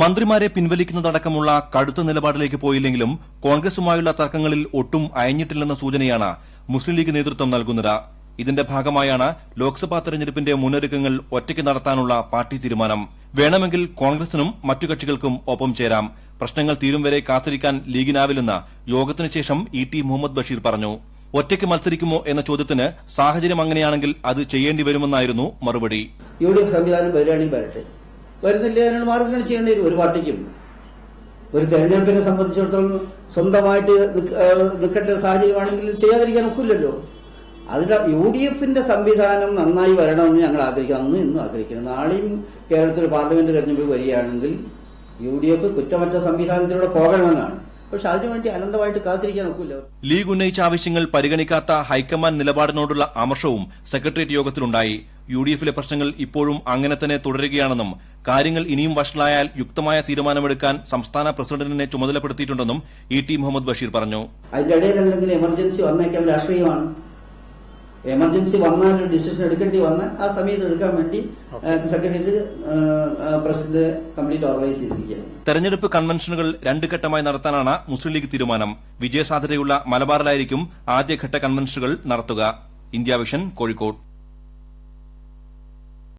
മന്ത്രിമാരെ പിൻവലിക്കുന്നതടക്കമുള്ള കടുത്ത നിലപാടിലേക്ക് പോയില്ലെങ്കിലും കോൺഗ്രസുമായുള്ള തർക്കങ്ങളിൽ ഒട്ടും അയഞ്ഞിട്ടില്ലെന്ന സൂചനയാണ് മുസ്ലിം ലീഗ് നേതൃത്വം നൽകുന്നത്. ഇതിന്റെ ഭാഗമായാണ് ലോക്സഭാ തെരഞ്ഞെടുപ്പിന്റെ മുന്നൊരുക്കങ്ങൾ ഒറ്റയ്ക്ക് നടത്താനുള്ള പാർട്ടി തീരുമാനം. വേണമെങ്കിൽ കോൺഗ്രസിനും മറ്റു കക്ഷികൾക്കും ഒപ്പം ചേരാം. പ്രശ്നങ്ങൾ തീരും വരെ കാത്തിരിക്കാൻ ലീഗിനാവില്ലെന്ന് യോഗത്തിനു ശേഷം ഇ ടി മുഹമ്മദ് ബഷീർ പറഞ്ഞു. ഒറ്റയ്ക്ക് മത്സരിക്കുമോ എന്ന ചോദ്യത്തിന് സാഹചര്യം അങ്ങനെയാണെങ്കിൽ അത് ചെയ്യേണ്ടി വരുമെന്നായിരുന്നു മറുപടി. സംവിധാനം വരികയാണെങ്കിൽ വരുന്നില്ല അതിനുള്ള മാർഗങ്ങൾ ചെയ്യേണ്ടി വരും ഒരു പാർട്ടിക്കും. ഒരു തെരഞ്ഞെടുപ്പിനെ സംബന്ധിച്ചിടത്തോളം സ്വന്തമായിട്ട് നിൽക്കേണ്ട സാഹചര്യമാണെങ്കിൽ ചെയ്യാതിരിക്കാൻ ഒക്കില്ലല്ലോ. അതിന്റെ യു ഡി എഫിന്റെ സംവിധാനം നന്നായി വരണമെന്ന് ഞങ്ങൾ ആഗ്രഹിക്കുന്നു. അന്ന് ഇന്നും ആഗ്രഹിക്കുന്നു. നാളെയും കേരളത്തിൽ പാർലമെന്റ് തെരഞ്ഞെടുപ്പ് വരികയാണെങ്കിൽ യു ഡി എഫ് കുറ്റമറ്റ സംവിധാനത്തിലൂടെ പോകണമെന്നാണ്. പക്ഷെ അതിനുവേണ്ടി അനന്തമായിട്ട് കാത്തിരിക്കാൻ ഒക്കില്ല. ലീഗ് ഉന്നയിച്ച ആവശ്യങ്ങൾ പരിഗണിക്കാത്ത ഹൈക്കമാൻഡ് നിലപാടിനോടുള്ള അമർഷവും സെക്രട്ടേറിയറ്റ് യോഗത്തിലുണ്ടായി. യു ഡി എഫിലെ പ്രശ്നങ്ങൾ ഇപ്പോഴും അങ്ങനെ തന്നെ തുടരുകയാണെന്നും കാര്യങ്ങൾ ഇനിയും വഷളായാൽ യുക്തമായ തീരുമാനമെടുക്കാൻ സംസ്ഥാന പ്രസിഡന്റിനെ ചുമതലപ്പെടുത്തിയിട്ടുണ്ടെന്നും ഇ ടി മുഹമ്മദ് ബഷീർ പറഞ്ഞു. അതിന്റെ ഇടയിൽ എന്തെങ്കിലും എമർജൻസി വന്നേക്കാൻ രാഷ്ട്രീയമാണ്. എമർജൻസി വന്നാൽ ഡിസിഷൻ എടുക്കേണ്ടി വന്ന ആ സമയത്ത് എടുക്കാൻ വേണ്ടി സെക്രട്ടേറിയറ്റ് പ്രസിഡന്റ് കംപ്ലീറ്റ് ഓർഗനൈസ് ചെയ്തിരിക്കുകയാണ്. തെരഞ്ഞെടുപ്പ് കൺവെൻഷനുകൾ രണ്ട് ഘട്ടമായി നടത്താനാണ് മുസ്ലിം ലീഗ് തീരുമാനം. വിജയസാധ്യതയുള്ള മലബാറിലായിരിക്കും ആദ്യഘട്ട കൺവെൻഷനുകൾ നടത്തുക. India vision Kozhikode.